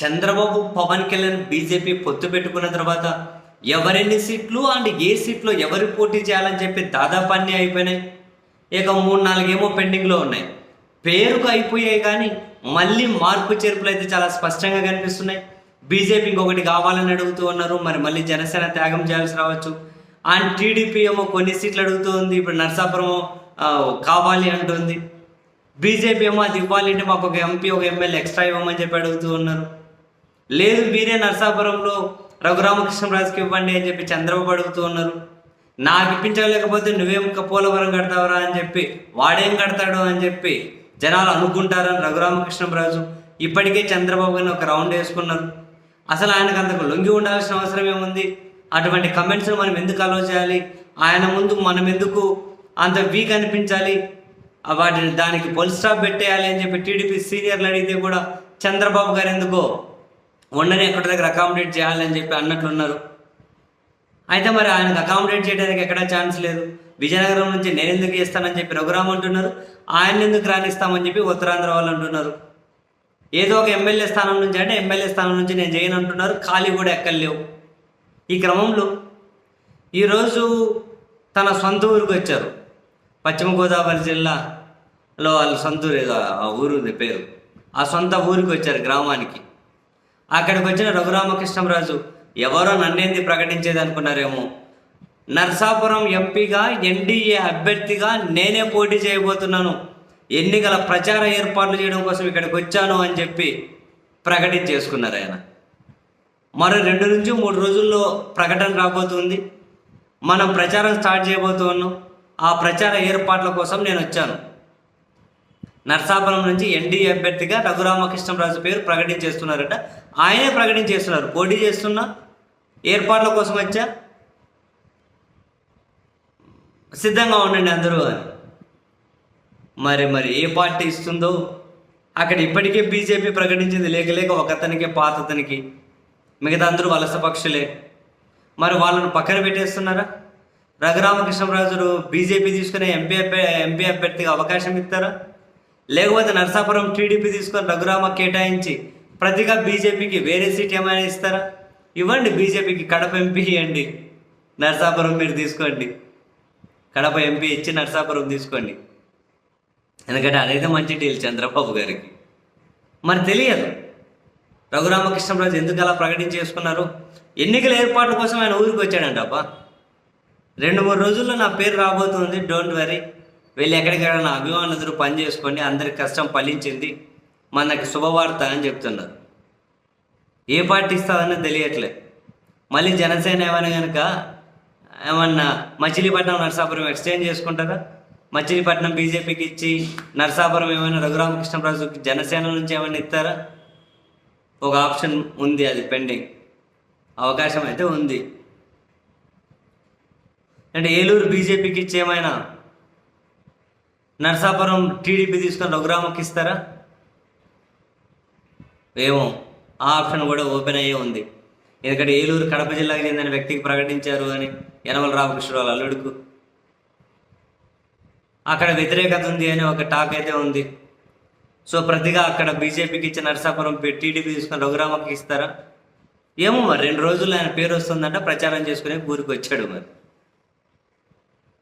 Chandrababu Pawan Kalyan BJP పొత్తు పెట్టుకున్న తర్వాత ఎవరెన్ని సీట్లు అండ్ ఏ సీట్లో ఎవరు పోటీ చేయాలని చెప్పి దాదాపు అన్నీ అయిపోయినాయి. ఇక మూడు నాలుగేమో పెండింగ్లో ఉన్నాయి. పేరుకు అయిపోయాయి కానీ మళ్ళీ మార్పు చేర్పులు అయితే చాలా స్పష్టంగా కనిపిస్తున్నాయి. బీజేపీ ఇంకొకటి కావాలని అడుగుతూ ఉన్నారు. మరి మళ్ళీ జనసేన త్యాగం చేయాల్సి రావచ్చు. అండ్ టీడీపీ ఏమో కొన్ని సీట్లు అడుగుతూ ఉంది. ఇప్పుడు నర్సాపురం కావాలి అంటుంది. బీజేపీ ఏమో అది ఇవ్వాలి అంటే మాకు ఒక ఎంపీ ఒక ఎమ్మెల్యే ఎక్స్ట్రా ఇవ్వమని చెప్పి అడుగుతూ ఉన్నారు. లేదు మీరే నర్సాపురంలో రఘురామకృష్ణరాజుకి ఇవ్వండి అని చెప్పి చంద్రబాబు అడుగుతూ ఉన్నారు. నాకు ఇప్పించలేకపోతే నువ్వేం పోలవరం కడతావురా అని చెప్పి వాడేం కడతాడు అని చెప్పి జనాలు అనుకుంటారని రఘురామకృష్ణరాజు ఇప్పటికే చంద్రబాబు గారిని ఒక రౌండ్ వేసుకున్నారు. అసలు ఆయనకు అంతకు లొంగి ఉండాల్సిన అవసరం ఏముంది? అటువంటి కమెంట్స్ మనం ఎందుకు అలో చేయాలి? ఆయన ముందు మనం ఎందుకు అంత వీక్ అనిపించాలి? వాటిని దానికి పొల్ స్టాప్ పెట్టేయాలి అని చెప్పి టీడీపీ సీనియర్లు అడిగితే కూడా చంద్రబాబు గారు ఎందుకో వండని ఎక్కడి దగ్గర అకామిడేట్ చేయాలని చెప్పి అన్నట్లున్నారు. అయితే మరి ఆయనకు అకామిడేట్ చేయడానికి ఎక్కడా ఛాన్స్ లేదు. విజయనగరం నుంచి నేను ఎందుకు చేస్తానని చెప్పి రఘురామ్ అంటున్నారు. ఆయన ఎందుకు రాణిస్తామని చెప్పి ఉత్తరాంధ్ర వాళ్ళు అంటున్నారు. ఏదో ఒక ఎమ్మెల్యే స్థానం నుంచి అంటే ఎమ్మెల్యే స్థానం నుంచి నేను చేయను అంటున్నారు. ఖాళీ కూడా ఎక్కలేవు ఈ క్రమంలో ఈరోజు తన సొంత ఊరికి వచ్చారు. పశ్చిమ గోదావరి జిల్లాలో వాళ్ళ సొంత ఊరు ఏదో ఆ ఊరు ఉంది పేరు. ఆ సొంత ఊరికి వచ్చారు గ్రామానికి. అక్కడికి వచ్చిన రఘురామకృష్ణరాజు ఎవరో నన్నేంది ప్రకటించేది అనుకున్నారేమో నర్సాపురం ఎంపీగా ఎన్డీఏ అభ్యర్థిగా నేనే పోటీ చేయబోతున్నాను. ఎన్నికల ప్రచార ఏర్పాట్లు చేయడం కోసం ఇక్కడికి వచ్చాను అని చెప్పి ప్రకటించేసుకున్నారు ఆయన. మరో రెండు నుంచి మూడు రోజుల్లో ప్రకటన రాబోతుంది. మనం ప్రచారం స్టార్ట్ చేయబోతున్నాం. ఆ ప్రచార ఏర్పాట్ల కోసం నేను వచ్చాను. నర్సాపురం నుంచి ఎన్డీఏ అభ్యర్థిగా రఘురామకృష్ణరాజు పేరు ప్రకటించేస్తున్నారట. ఆయనే ప్రకటించేస్తున్నారు. పోటీ చేస్తున్నా. ఏర్పాట్ల కోసం వచ్చా? సిద్ధంగా ఉండండి అందరూ అని. మరి మరి ఏ పార్టీ ఇస్తుందో? అక్కడ ఇప్పటికే బీజేపీ ప్రకటించింది. లేక లేక ఒకతనికి పాతతనికి పాత అతనికి. మిగతా అందరూ వలస పక్షులే. మరి వాళ్ళను పక్కన పెట్టేస్తున్నారా? రఘురామకృష్ణరాజులు బీజేపీ తీసుకునే ఎంపీ ఎంపీ అభ్యర్థిగా అవకాశం ఇస్తారా? లేకపోతే నరసాపురం టీడీపీ తీసుకొని రఘురామ కేటాయించి ప్రతిగా బీజేపీకి వేరే సీట్ ఏమైనా ఇస్తారా? ఇవ్వండి బీజేపీకి కడప ఎంపీ ఇవ్వండి నరసాపురం మీరు తీసుకోండి. కడప ఎంపీ ఇచ్చి నరసాపురం తీసుకోండి. ఎందుకంటే అదైతే మంచి డీల్ చంద్రబాబు గారికి. మరి తెలియదు. రఘురామకృష్ణరాజు ఎందుకు అలా ప్రకటించేసుకున్నారు ఎన్నికల ఏర్పాట్ల కోసం ఆయన ఊరికి వచ్చాడంటప్ప రెండు మూడు రోజుల్లో నా పేరు రాబోతుంది డోంట్ వరీ. వెళ్ళి ఎక్కడికైనా నా అభిమానులందరూ పని చేసుకోండి అందరి కష్టం ఫలించింది. మనకి శుభవార్త అని చెప్తున్నారు. ఏ పార్టీ ఇస్తుందని తెలియట్లే. మళ్ళీ జనసేన ఏమైనా కనుక ఏమన్నా మచిలీపట్నం నరసాపురం ఎక్స్చేంజ్ చేసుకుంటారా? మచిలీపట్నం బీజేపీకి ఇచ్చి నరసాపురం ఏమైనా రఘురామకృష్ణరాజుకి జనసేన నుంచి ఏమైనా ఇస్తారా? ఒక ఆప్షన్ ఉంది అది పెండింగ్. అవకాశం అయితే ఉంది. అంటే ఏలూరు బీజేపీకి ఇచ్చి ఏమైనా నరసాపురం టీడీపీ తీసుకొని రఘురామకి ఇస్తారా? ఏమో ఆ ఆప్షన్ కూడా ఓపెన్ అయ్యే ఉంది. ఎందుకంటే ఏలూరు కడప జిల్లాకు చెందిన వ్యక్తికి ప్రకటించారు అని యనమల రామకృష్ణ వాళ్ళ అల్లుడుకు. అక్కడ వ్యతిరేకత ఉంది అని ఒక టాక్ అయితే ఉంది. సో ప్రతిగా అక్కడ బీజేపీకి ఇచ్చిన నరసాపురం టీడీపీ తీసుకుని రఘురామకి ఇస్తారా? ఏమో మరి రెండు రోజులు ఆయన పేరు వస్తుందంట ప్రచారం చేసుకునే ఊరికి వచ్చాడు మరి.